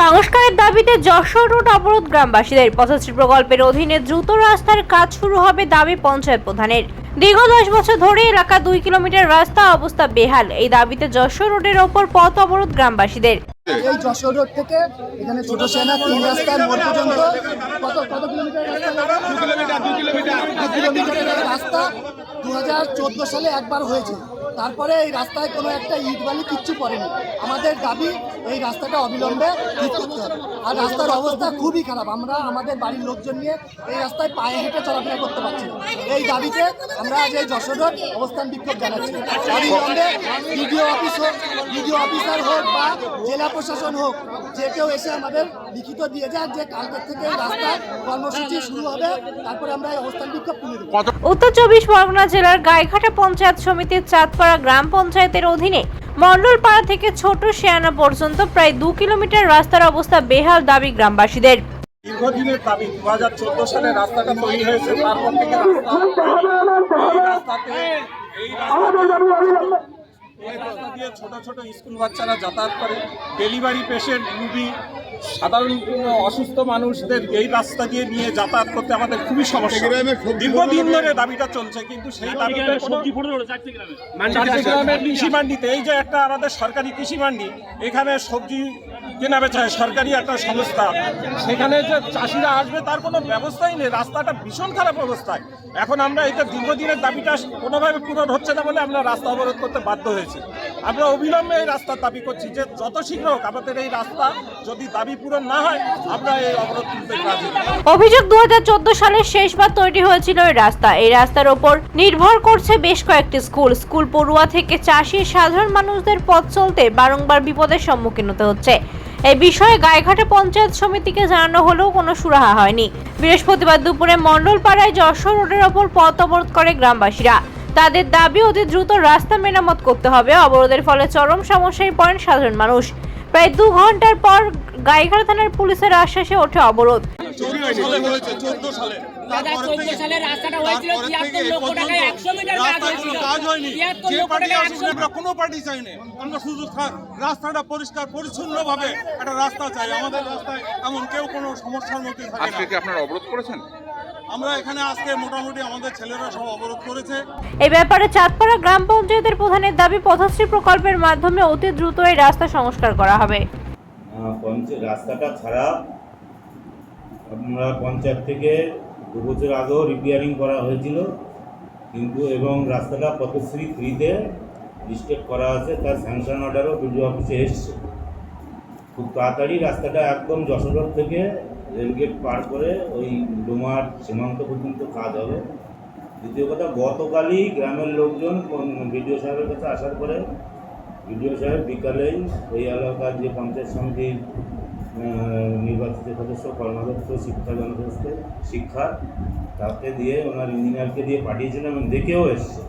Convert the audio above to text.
সংস্কারের দাবিতে যশোর রোড অবরোধ গ্রামবাসীদের। পথশ্রী প্রকল্পের অধীনে দ্রুত রাস্তার কাজ শুরু হবে দাবি পঞ্চায়েত প্রধানের। দীর্ঘ দশ বছর ধরে এলাকা দুই কিলোমিটার রাস্তা অবস্থা বেহাল। এই দাবিতে যশোর রোডের ওপর পথ অবরোধ গ্রামবাসীদের। এই যশোর রোড থেকে এখানে ছোট সেনা তিন রাস্তার মোড় পর্যন্ত। কত কত কিলোমিটার রাস্তা? দু কিলোমিটারের রাস্তা দু হাজার চোদ্দ সালে একবার হয়েছে। তারপরে এই রাস্তায় কোনো একটা ইট বালি কিচ্ছু পড়েনি। আমাদের দাবি এই রাস্তাটা অবিলম্বে ঠিক করতে হবে। আর রাস্তার অবস্থা খুবই খারাপ। আমরা আমাদের বাড়ির লোকজন নিয়ে এই রাস্তায় পায়ে হেঁটে চলাফেরা করতে পারছি না। এই দাবিতে আমরা আজ এই যশোর অবস্থান বিক্ষোভ জানাচ্ছি। অবিলম্বে বিডিও অফিস হোক, বিডিও অফিসার হোক বা জেলা প্রশাসন হোক, যে কেউ এসে আমাদের লিখিত দিয়ে যাক যে কালকের থেকে রাস্তায় কর্মসূচি শুরু হবে, তারপরে আমরা এই অবস্থান বিক্ষোভ তুলে দেবো। উত্তর চব্বিশ পরগনা জেলার গাইঘাটা পঞ্চায়েত সমিতির চাঁদপাড়া গ্রাম পঞ্চায়েতের অধীনে মণ্ডলপাড়া থেকে ছোট শেয়ানা পর্যন্ত প্রায় দু কিলোমিটার রাস্তার অবস্থা বেহাল দাবি গ্রামবাসীদের। দীর্ঘদিনের দাবি দু হাজার চোদ্দ সালে রাস্তাটা তৈরি হয়েছে তারপর থেকে রাস্তা এই রাস্তাতে এই রাস্তা রাস্তা দিয়ে ছোট ছোট স্কুল বাচ্চারা যাতায়াত করে। ডেলিভারি পেশেন্ট রুগী সাধারণ অসুস্থ মানুষদের এই রাস্তা দিয়ে নিয়ে যাতায়াত করতে আমাদের খুবই সমস্যা। দীর্ঘদিন ধরে দাবিটা চলছে কিন্তু সেই দাবিটা কৃষি মান্ডিতে এই যে একটা আমাদের সরকারি কৃষি মান্ডি এখানে সবজি কেনা বেচা সরকারি একটা সংস্থা। সেখানে যে চাষিরা আসবে, তার কোনো ব্যবস্থাই নেই। রাস্তাটা ভীষণ খারাপ অবস্থায়। এখন আমরা এটা দীর্ঘদিনের দাবিটা কোনোভাবে পূরণ হচ্ছে না বলে আমরা রাস্তা অবরোধ করতে বাধ্য হয়েছি। আমরা অবিলম্বে এই রাস্তার দাবি করছি যে যত শীঘ্র হোক আমাদের এই রাস্তা যদি দাবি পূরণ না হয়, আমরা এই অবরোধ তুলতে রাজি অভিযোগ দু সালে শেষবার তৈরি হয়েছিল এই রাস্তা। এই রাস্তার ওপর নির্ভর করছে বেশ কয়েকটি স্কুল। স্কুল পড়ুয়া থেকে চাষি সাধারণ মানুষদের পথ চলতে বারংবার বিপদের সম্মুখীন হতে হচ্ছে। এই বিষয়ে গায়েঘাটা পঞ্চায়েত সমিতিকে জানানো হলেও কোনো সুরাহা হয়নি। বৃহস্পতিবার দুপুরে মণ্ডলপাড়ায় যশোর রোডের ওপর পথ অবরোধ করে গ্রামবাসীরা। তাদের দাবি, অতি দ্রুত রাস্তা মেরামত করতে হবে। অবরোধের ফলে চরম সমস্যায় পড়েন সাধারণ মানুষ। প্রায় দু ঘণ্টার পর গাইঘাটা থানার পুলিশের আশ্বাসে ওঠে অবরোধ। চোদ্দ সালে হয়েছে চোদ্দ সালে দাদা চোদ্দ সালে রাস্তাটা হয়েছিল তিয়াত্তর লক্ষ টাকায় একশো মিটার কাজ হয়েছিল। কাজ হয়নি। তিয়াত্তর লক্ষ টাকায় একশো আমরা কোনো পার্টি চাই না। আমরা শুধু রাস্তাটা পরিষ্কার পরিচ্ছন্ন ভাবে একটা রাস্তা চাই। আমাদের রাস্তায় এমন কেউ কোনো সমস্যার মধ্যে থাকে আজকে না কি আপনারা অবরোধ করেছেন? আমরা এখানে আজকে মোটামুটি আমাদের ছেলেরা সব অবরোধ করেছে। এই ব্যাপারে চাঁদপাড়া গ্রাম পঞ্চায়েতের প্রধানের দাবি পথশ্রী প্রকল্পের মাধ্যমে অতি দ্রুত এই রাস্তা সংস্কার করা হবে। রাস্তাটা খারাপ আমরা পঞ্চায়েত থেকে দু বছর আগেও রিপেয়ারিং করা হয়েছিল। কিন্তু এবং রাস্তাটা পথশ্রী থ্রিতে স্টেপ করা আছে, তার স্যাংশন অর্ডারও বিডিও অফিসে এসছে। খুব তাড়াতাড়ি রাস্তাটা একদম যশোর থেকে রেলগেট পার করে ওই ডোমার সীমান্ত পর্যন্ত কাজ হবে। দ্বিতীয় কথা, গতকালই গ্রামের লোকজন বিডিও সাহেবের কাছে আসার পরে বিডিও সাহেব বিকালেই ওই এলাকার যে পঞ্চায়েত সমিতির নির্বাচিত সদস্য, কর্মদক্ষ, শিক্ষা জনস্বাস্থ্য শিক্ষা তাকে দিয়ে ওনার ইঞ্জিনিয়ারকে দিয়ে পাঠিয়েছিলাম এবং দেখেও এসছে।